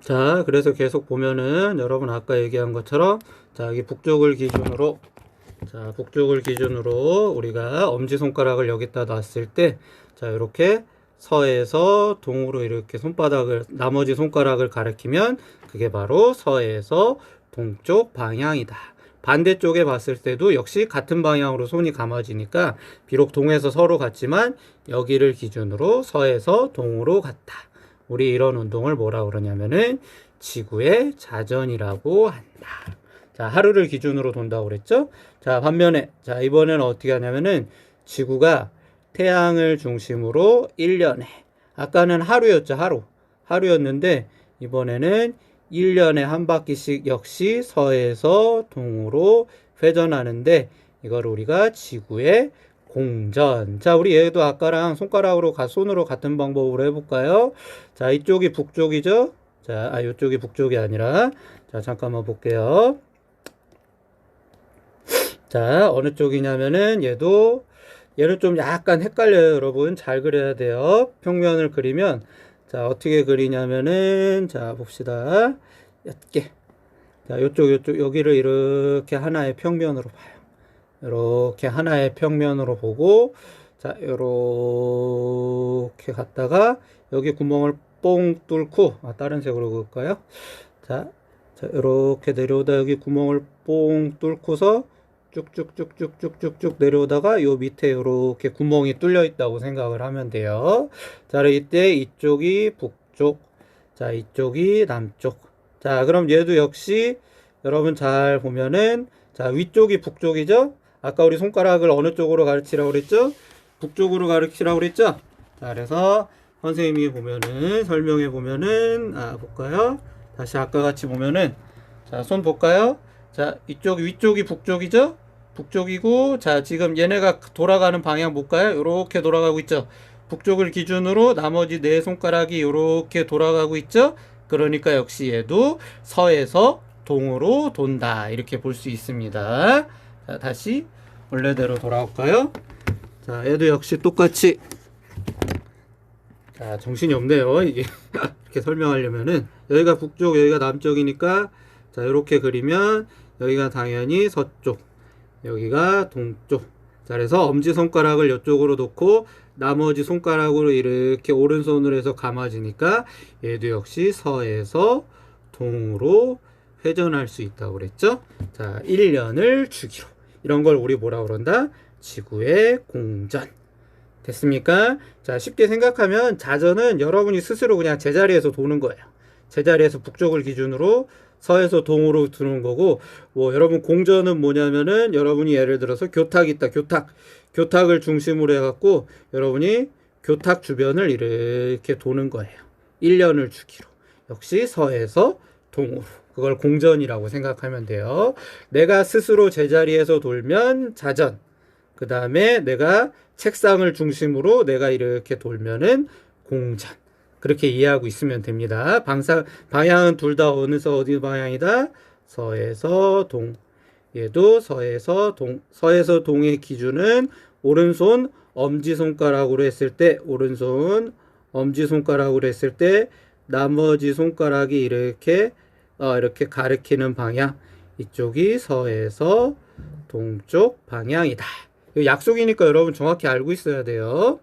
자, 그래서 계속 보면은 여러분 아까 얘기한 것처럼 자, 여기 북쪽을 기준으로 자, 북쪽을 기준으로 우리가 엄지손가락을 여기다 놨을 때 자, 이렇게 서에서 동으로 이렇게 손바닥을 나머지 손가락을 가리키면 그게 바로 서에서 동쪽 방향이다. 반대쪽에 봤을 때도 역시 같은 방향으로 손이 감아지니까 비록 동에서 서로 같지만 여기를 기준으로 서에서 동으로 갔다. 우리 이런 운동을 뭐라 그러냐면은 지구의 자전이라고 한다. 자, 하루를 기준으로 돈다고 그랬죠? 자, 반면에 자, 이번에는 어떻게 하냐면은 지구가 태양을 중심으로 1년에 아까는 하루였죠, 하루. 하루였는데 이번에는 1년에 한 바퀴씩 역시 서에서 동으로 회전하는데 이걸 우리가 지구의 공전. 자, 우리 얘도 아까랑 손가락으로 가, 손으로 같은 방법으로 해볼까요? 자, 이쪽이 북쪽이죠? 자, 아, 이쪽이 북쪽이 아니라. 자, 잠깐만 볼게요. 자, 어느 쪽이냐면은 얘도, 얘는 좀 약간 헷갈려요, 여러분. 잘 그려야 돼요. 평면을 그리면, 자, 어떻게 그리냐면은, 자, 봅시다. 옅게. 자, 요쪽, 요쪽, 여기를 이렇게 하나의 평면으로 봐요. 이렇게 하나의 평면으로 보고, 자, 요렇게 갔다가, 여기 구멍을 뽕 뚫고, 아, 다른 색으로 그을까요? 자, 자, 이렇게 내려오다 여기 구멍을 뽕 뚫고서 쭉쭉쭉쭉쭉쭉쭉 내려오다가 요 밑에 이렇게 구멍이 뚫려 있다고 생각을 하면 돼요. 자, 이때 이쪽이 북쪽, 자, 이쪽이 남쪽. 자, 그럼 얘도 역시 여러분 잘 보면은 자, 위쪽이 북쪽이죠? 아까 우리 손가락을 어느 쪽으로 가르치라고 그랬죠? 북쪽으로 가르치라고 그랬죠? 자, 그래서 선생님이 보면은 설명해 보면은 아, 볼까요? 다시 아까 같이 보면은 자, 손 볼까요? 자, 이쪽 위쪽이 북쪽이죠? 북쪽이고 자, 지금 얘네가 돌아가는 방향 볼까요? 요렇게 돌아가고 있죠. 북쪽을 기준으로 나머지 네 손가락이 요렇게 돌아가고 있죠? 그러니까 역시 얘도 서에서 동으로 돈다. 이렇게 볼 수 있습니다. 자, 다시 원래대로 돌아올까요? 자, 얘도 역시 똑같이 자, 정신이 없네요. 이게 이렇게 설명하려면은 여기가 북쪽, 여기가 남쪽이니까 자, 이렇게 그리면 여기가 당연히 서쪽, 여기가 동쪽. 자, 그래서 엄지 손가락을 이쪽으로 놓고 나머지 손가락으로 이렇게 오른손으로 해서 감아지니까 얘도 역시 서에서 동으로 회전할 수 있다고 그랬죠? 자, 1년을 주기로. 이런 걸 우리 뭐라 그런다? 지구의 공전. 됐습니까? 자, 쉽게 생각하면 자전은 여러분이 스스로 그냥 제자리에서 도는 거예요. 제자리에서 북쪽을 기준으로 서에서 동으로 두는 거고, 뭐, 여러분 공전은 뭐냐면은 여러분이 예를 들어서 교탁 있다, 교탁. 교탁을 중심으로 해갖고 여러분이 교탁 주변을 이렇게 도는 거예요. 1년을 주기로. 역시 서에서 동으로. 그걸 공전이라고 생각하면 돼요. 내가 스스로 제자리에서 돌면 자전. 그 다음에 내가 책상을 중심으로 내가 이렇게 돌면은 공전. 그렇게 이해하고 있으면 됩니다. 방사, 방향은 둘 다 어느서 어디 방향이다? 서에서 동. 얘도 서에서 동. 서에서 동의 기준은 오른손 엄지손가락으로 했을 때, 오른손 엄지손가락으로 했을 때, 나머지 손가락이 이렇게, 어, 이렇게 가리키는 방향. 이쪽이 서에서 동쪽 방향이다. 약속이니까 여러분 정확히 알고 있어야 돼요.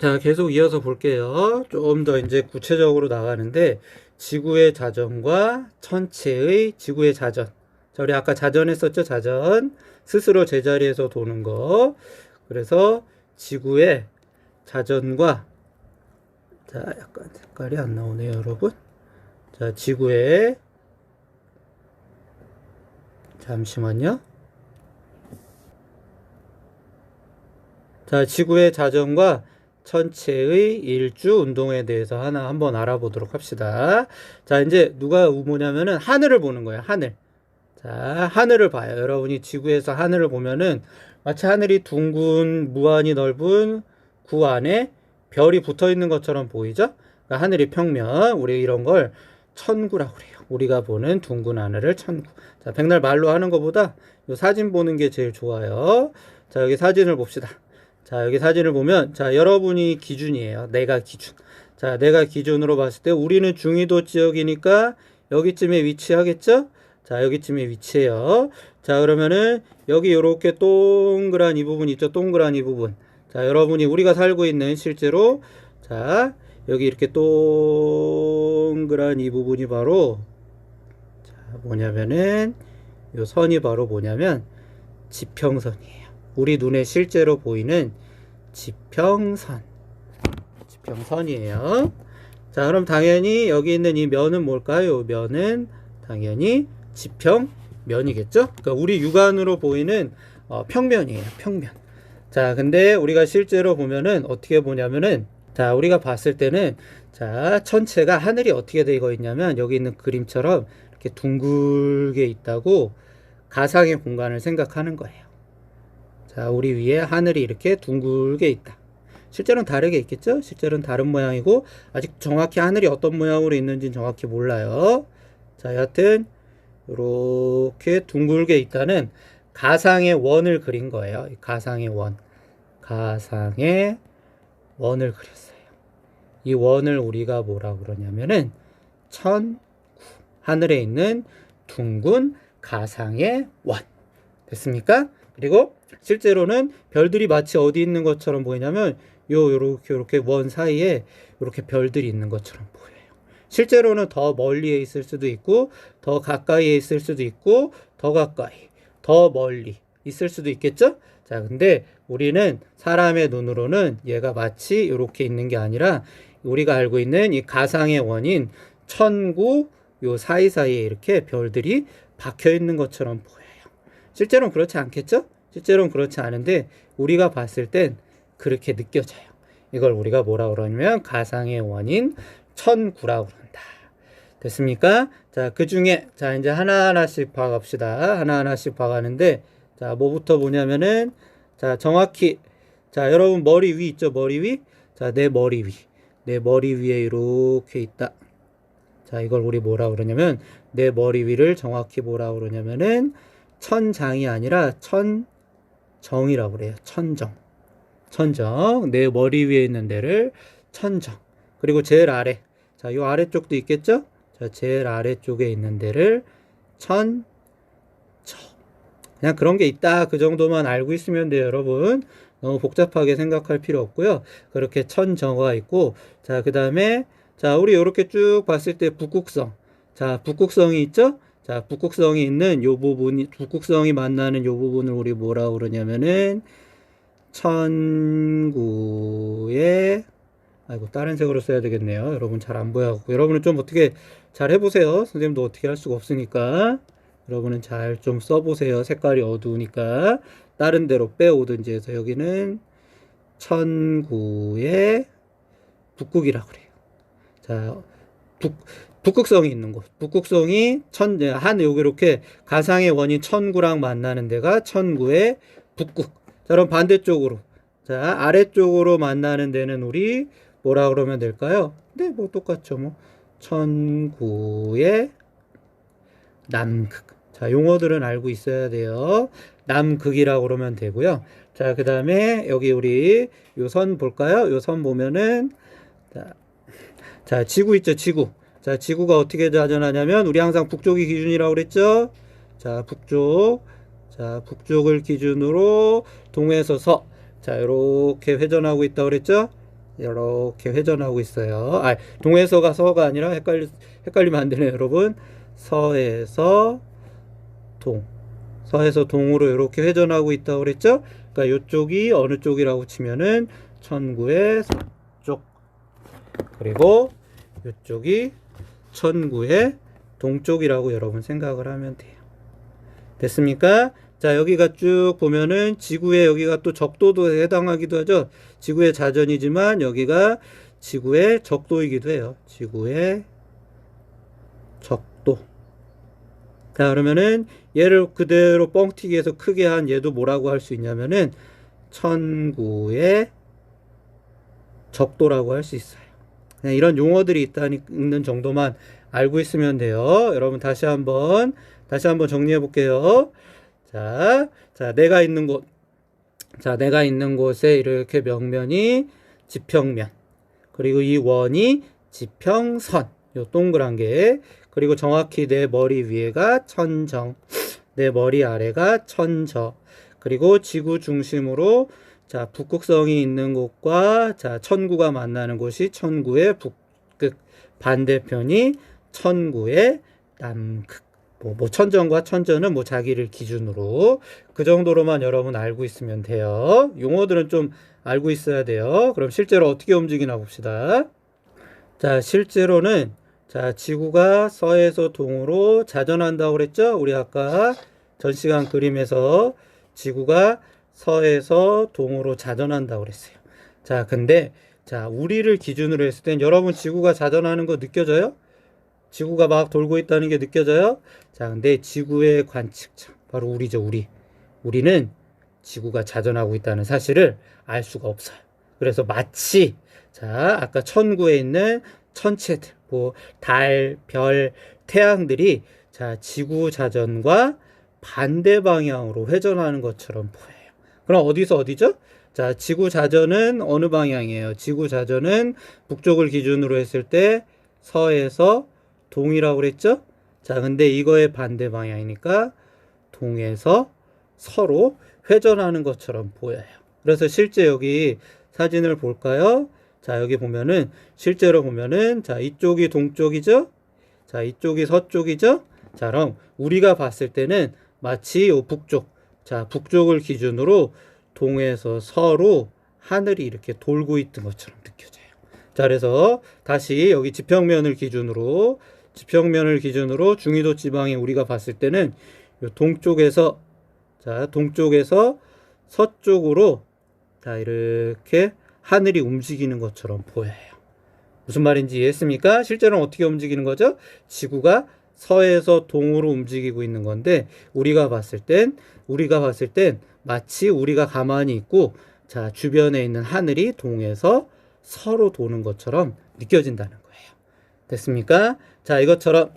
자, 계속 이어서 볼게요. 좀 더 이제 구체적으로 나가는데, 지구의 자전과 천체의 지구의 자전. 자, 우리 아까 자전 했었죠? 자전. 스스로 제자리에서 도는 거. 그래서 지구의 자전과, 자, 약간 색깔이 안 나오네요, 여러분. 자, 지구의, 잠시만요. 자, 지구의 자전과 천체의 일주 운동에 대해서 하나 한번 알아보도록 합시다. 자, 이제 누가 뭐냐면은 하늘을 보는 거예요. 하늘. 자, 하늘을 봐요. 여러분이 지구에서 하늘을 보면은 마치 하늘이 둥근 무한히 넓은 구 안에 별이 붙어 있는 것처럼 보이죠? 그러니까 하늘이 평면. 우리 이런 걸 천구라고 그래요. 우리가 보는 둥근 하늘을 천구. 자, 백날 말로 하는 것보다 이 사진 보는 게 제일 좋아요. 자, 여기 사진을 봅시다. 자, 여기 사진을 보면, 자, 여러분이 기준이에요. 내가 기준. 자, 내가 기준으로 봤을 때 우리는 중위도 지역이니까 여기쯤에 위치하겠죠? 자, 여기쯤에 위치해요. 자, 그러면은 여기 요렇게 동그란 이 부분 있죠? 동그란 이 부분. 자, 여러분이 우리가 살고 있는 실제로 자, 여기 이렇게 동그란 이 부분이 바로 자, 뭐냐면은 요 선이 바로 뭐냐면 지평선이에요. 우리 눈에 실제로 보이는 지평선. 지평선이에요. 자, 그럼 당연히 여기 있는 이 면은 뭘까요? 면은 당연히 지평면이겠죠? 그러니까 우리 육안으로 보이는 어, 평면이에요. 평면. 자, 근데 우리가 실제로 보면은 어떻게 보냐면은 자, 우리가 봤을 때는 자, 천체가 하늘이 어떻게 되어 있냐면 여기 있는 그림처럼 이렇게 둥글게 있다고 가상의 공간을 생각하는 거예요. 자, 우리 위에 하늘이 이렇게 둥글게 있다. 실제로는 다르게 있겠죠? 실제로는 다른 모양이고 아직 정확히 하늘이 어떤 모양으로 있는지는 정확히 몰라요. 자, 여하튼 이렇게 둥글게 있다는 가상의 원을 그린 거예요. 이 가상의 원. 가상의 원을 그렸어요. 이 원을 우리가 뭐라 그러냐면은 천구 하늘에 있는 둥근 가상의 원. 됐습니까? 그리고 실제로는 별들이 마치 어디 있는 것처럼 보이냐면 요 요렇게 요렇게 원 사이에 요렇게 별들이 있는 것처럼 보여요. 실제로는 더 멀리에 있을 수도 있고 더 가까이에 있을 수도 있고 더 가까이 더 멀리 있을 수도 있겠죠? 자, 근데 우리는 사람의 눈으로는 얘가 마치 이렇게 있는 게 아니라 우리가 알고 있는 이 가상의 원인 천구 요 사이사이에 이렇게 별들이 박혀 있는 것처럼 보여요. 실제로는 그렇지 않겠죠? 실제로는 그렇지 않은데 우리가 봤을 땐 그렇게 느껴져요. 이걸 우리가 뭐라 그러냐면 가상의 원인 천구라고 그런다. 됐습니까? 자, 그 중에 자, 이제 하나하나씩 봐갑시다. 하나하나씩 봐가는데 자, 뭐부터 보냐면은 자, 정확히 자, 여러분 머리 위 있죠? 머리 위? 자, 내 머리 위. 내 머리 위에 이렇게 있다. 자, 이걸 우리 뭐라 그러냐면 내 머리 위를 정확히 뭐라 그러냐면은 천장이 아니라 천정이라고 그래요. 천정. 천정. 내 머리 위에 있는 데를 천정. 그리고 제일 아래. 자, 요 아래쪽도 있겠죠? 자, 제일 아래쪽에 있는 데를 천정. 그냥 그런 게 있다. 그 정도만 알고 있으면 돼요, 여러분. 너무 복잡하게 생각할 필요 없고요. 그렇게 천정화가 있고, 자, 그 다음에, 자, 우리 이렇게 쭉 봤을 때 북극성. 자, 북극성이 있죠? 자, 북극성이 있는 요 부분이, 북극성이 만나는 요 부분을 우리 뭐라고 그러냐면은, 천구의, 아이고, 다른 색으로 써야 되겠네요. 여러분 잘 안 보여갖고. 여러분은 좀 어떻게 잘 해보세요. 선생님도 어떻게 할 수가 없으니까. 여러분은 잘 좀 써보세요. 색깔이 어두우니까. 다른 데로 빼오든지 해서 여기는 천구의 북극이라고 그래요. 자, 북, 북극성이 있는 곳. 북극성이 천, 한, 여기 이렇게 가상의 원인 천구랑 만나는 데가 천구의 북극. 자, 그럼 반대쪽으로. 자, 아래쪽으로 만나는 데는 우리 뭐라 그러면 될까요? 네, 뭐 똑같죠. 뭐. 천구의 남극. 자, 용어들은 알고 있어야 돼요. 남극이라고 그러면 되고요. 자, 그 다음에 여기 우리 요 선 볼까요? 요 선 보면은 자, 자, 지구 있죠, 지구. 자, 지구가 어떻게 자전하냐면 우리 항상 북쪽이 기준이라고 그랬죠? 자, 북쪽. 자, 북쪽을 기준으로 동에서 서. 자, 이렇게 회전하고 있다고 그랬죠? 이렇게 회전하고 있어요. 아, 동에서가 서가 아니라 헷갈리, 헷갈리면 안 되네요, 여러분. 서에서 동. 서에서 동으로 이렇게 회전하고 있다고 그랬죠? 그러니까 이쪽이 어느 쪽이라고 치면은 천구의 서쪽. 그리고 이쪽이 천구의 동쪽이라고 여러분 생각을 하면 돼요. 됐습니까? 자, 여기가 쭉 보면은 지구의 여기가 또 적도도 해당하기도 하죠. 지구의 자전이지만 여기가 지구의 적도이기도 해요. 지구의 적도. 자, 그러면은 얘를 그대로 뻥튀기 해서 크게 한 얘도 뭐라고 할 수 있냐면은 천구의 적도라고 할 수 있어요. 그냥 이런 용어들이 있다는 정도만 알고 있으면 돼요. 여러분 다시 한번 다시 한번 정리해 볼게요. 자, 자, 내가 있는 곳. 자, 내가 있는 곳에 이렇게 명면이 지평면. 그리고 이 원이 지평선. 요 동그란 게 그리고 정확히 내 머리 위에가 천정. 내 머리 아래가 천저. 그리고 지구 중심으로 자, 북극성이 있는 곳과 자, 천구가 만나는 곳이 천구의 북극. 반대편이 천구의 남극. 뭐, 뭐 천정과 천전은 뭐 자기를 기준으로 그 정도로만 여러분 알고 있으면 돼요. 용어들은 좀 알고 있어야 돼요. 그럼 실제로 어떻게 움직이나 봅시다. 자, 실제로는 자, 지구가 서에서 동으로 자전한다고 그랬죠? 우리 아까 전 시간 그림에서 지구가 서에서 동으로 자전한다고 그랬어요. 자, 근데 자, 우리를 기준으로 했을 땐 여러분 지구가 자전하는 거 느껴져요? 지구가 막 돌고 있다는 게 느껴져요? 자, 근데 지구의 관측점, 바로 우리죠, 우리. 우리는 지구가 자전하고 있다는 사실을 알 수가 없어요. 그래서 마치, 자, 아까 천구에 있는 천체들, 뭐, 달, 별, 태양들이, 자, 지구 자전과 반대 방향으로 회전하는 것처럼 보여요. 그럼 어디서 어디죠? 자, 지구 자전은 어느 방향이에요? 지구 자전은 북쪽을 기준으로 했을 때 서에서 동이라고 그랬죠? 자, 근데 이거의 반대 방향이니까 동에서 서로 회전하는 것처럼 보여요. 그래서 실제 여기 사진을 볼까요? 자, 여기 보면은 실제로 보면은 자, 이쪽이 동쪽이죠? 자, 이쪽이 서쪽이죠? 자, 그럼 우리가 봤을 때는 마치 요 북쪽, 자, 북쪽을 기준으로 동에서 서로 하늘이 이렇게 돌고 있던 것처럼 느껴져요. 자, 그래서 다시 여기 지평면을 기준으로 지평면을 기준으로 중위도 지방에 우리가 봤을 때는 요 동쪽에서 자, 동쪽에서 서쪽으로 자, 이렇게 하늘이 움직이는 것처럼 보여요. 무슨 말인지 이해했습니까? 실제로는 어떻게 움직이는 거죠? 지구가 서에서 동으로 움직이고 있는 건데 우리가 봤을 땐 우리가 봤을 땐 마치 우리가 가만히 있고 자 주변에 있는 하늘이 동에서 서로 도는 것처럼 느껴진다는 거예요. 됐습니까? 자 이것처럼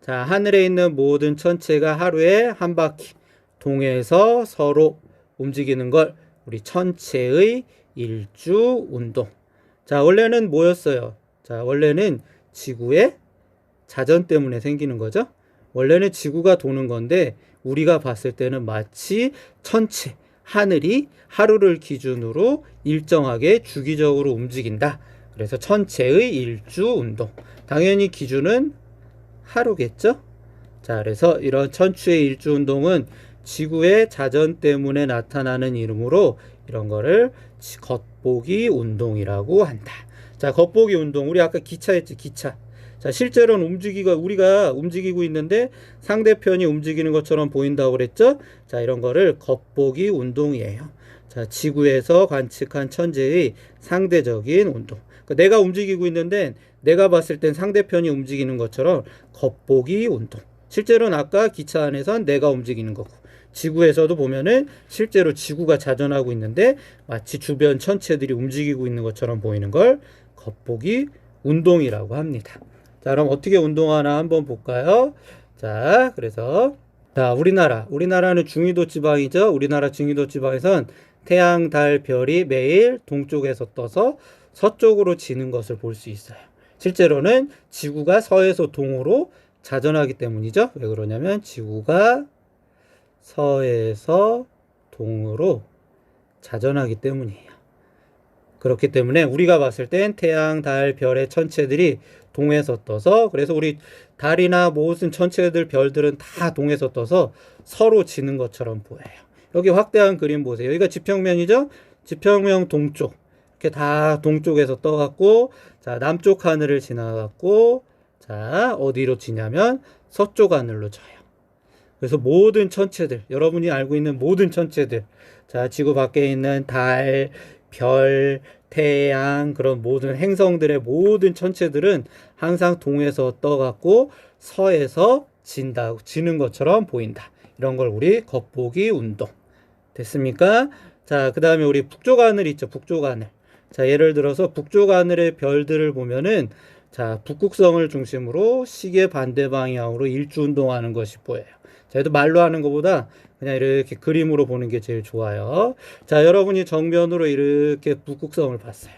자 하늘에 있는 모든 천체가 하루에 한 바퀴 동에서 서로 움직이는 걸 우리 천체의 일주 운동. 자 원래는 뭐였어요? 자 원래는 지구의 자전 때문에 생기는 거죠. 원래는 지구가 도는 건데 우리가 봤을 때는 마치 천체, 하늘이 하루를 기준으로 일정하게 주기적으로 움직인다. 그래서 천체의 일주 운동. 당연히 기준은 하루겠죠? 자, 그래서 이런 천추의 일주 운동은 지구의 자전 때문에 나타나는 이름으로 이런 거를 겉보기 운동이라고 한다. 자, 겉보기 운동. 우리 아까 기차 했지, 기차. 자, 실제로는 움직이가 우리가 움직이고 있는데 상대편이 움직이는 것처럼 보인다고 그랬죠? 자, 이런 거를 겉보기 운동이에요. 자, 지구에서 관측한 천재의 상대적인 운동. 그러니까 내가 움직이고 있는데 내가 봤을 땐 상대편이 움직이는 것처럼 겉보기 운동. 실제로는 아까 기차 안에선 내가 움직이는 거고 지구에서도 보면은 실제로 지구가 자전하고 있는데 마치 주변 천체들이 움직이고 있는 것처럼 보이는 걸 겉보기 운동이라고 합니다. 자, 그럼 어떻게 운동하나 한번 볼까요? 자, 그래서 자, 우리나라. 우리나라는 중위도 지방이죠. 우리나라 중위도 지방에선 태양, 달, 별이 매일 동쪽에서 떠서 서쪽으로 지는 것을 볼 수 있어요. 실제로는 지구가 서에서 동으로 자전하기 때문이죠. 왜 그러냐면 지구가 서에서 동으로 자전하기 때문이에요. 그렇기 때문에 우리가 봤을 땐 태양, 달, 별의 천체들이 동에서 떠서 그래서 우리 달이나 모든 천체들, 별들은 다 동에서 떠서 서로 지는 것처럼 보여요. 여기 확대한 그림 보세요. 여기가 지평면이죠? 지평면 동쪽. 이렇게 다 동쪽에서 떠갖고 자 남쪽 하늘을 지나갖고 자 어디로 지냐면 서쪽 하늘로 져요. 그래서 모든 천체들, 여러분이 알고 있는 모든 천체들, 자, 지구 밖에 있는 달, 별, 태양, 그런 모든 행성들의 모든 천체들은 항상 동에서 떠갖고 서에서 진다, 지는 것처럼 보인다. 이런 걸 우리 겉보기 운동. 됐습니까? 자, 그 다음에 우리 북쪽 하늘 있죠, 북쪽 하늘. 자, 예를 들어서 북쪽 하늘의 별들을 보면은 자, 북극성을 중심으로 시계 반대 방향으로 일주 운동하는 것이 보여요. 저희도 말로 하는 것보다 그냥 이렇게 그림으로 보는 게 제일 좋아요. 자, 여러분이 정면으로 이렇게 북극성을 봤어요.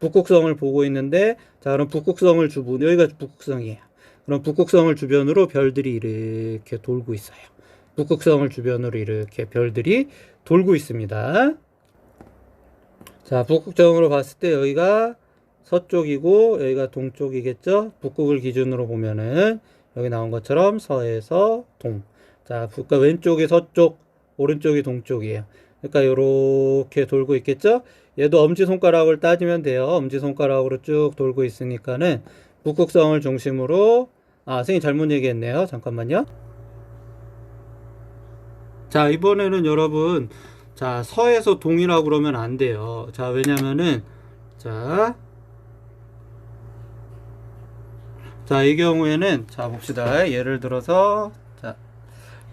북극성을 보고 있는데 자 그럼 북극성을 주변 여기가 북극성이에요. 그럼 북극성을 주변으로 별들이 이렇게 돌고 있어요. 북극성을 주변으로 이렇게 별들이 돌고 있습니다. 자, 북극성으로 봤을 때 여기가 서쪽이고 여기가 동쪽이겠죠? 북극을 기준으로 보면은 여기 나온 것처럼 서에서 동. 자, 그러니까 왼쪽이 서쪽, 오른쪽이 동쪽이에요. 그러니까 이렇게 돌고 있겠죠? 얘도 엄지 손가락을 따지면 돼요. 엄지 손가락으로 쭉 돌고 있으니까는 북극성을 중심으로 아, 선생님 잘못 얘기했네요. 잠깐만요. 자, 이번에는 여러분 자, 서에서 동이라고 그러면 안 돼요. 자, 왜냐면은 자 자, 이 경우에는 자, 봅시다. 예를 들어서 자,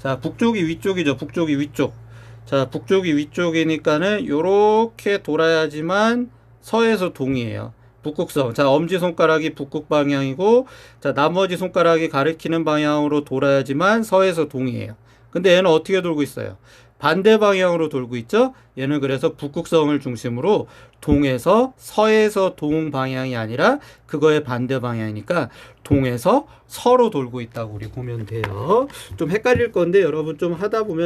자, 북쪽이 위쪽이죠. 북쪽이 위쪽. 자, 북쪽이 위쪽이니까는 요렇게 돌아야지만 서에서 동이에요. 북극성. 자, 엄지 손가락이 북극 방향이고 자, 나머지 손가락이 가리키는 방향으로 돌아야지만 서에서 동이에요. 근데 얘는 어떻게 돌고 있어요? 반대 방향으로 돌고 있죠? 얘는 그래서 북극성을 중심으로 동에서 서에서 동 방향이 아니라 그거의 반대 방향이니까 동에서 서로 돌고 있다고 우리 보면 돼요. 좀 헷갈릴 건데 여러분 좀 하다 보면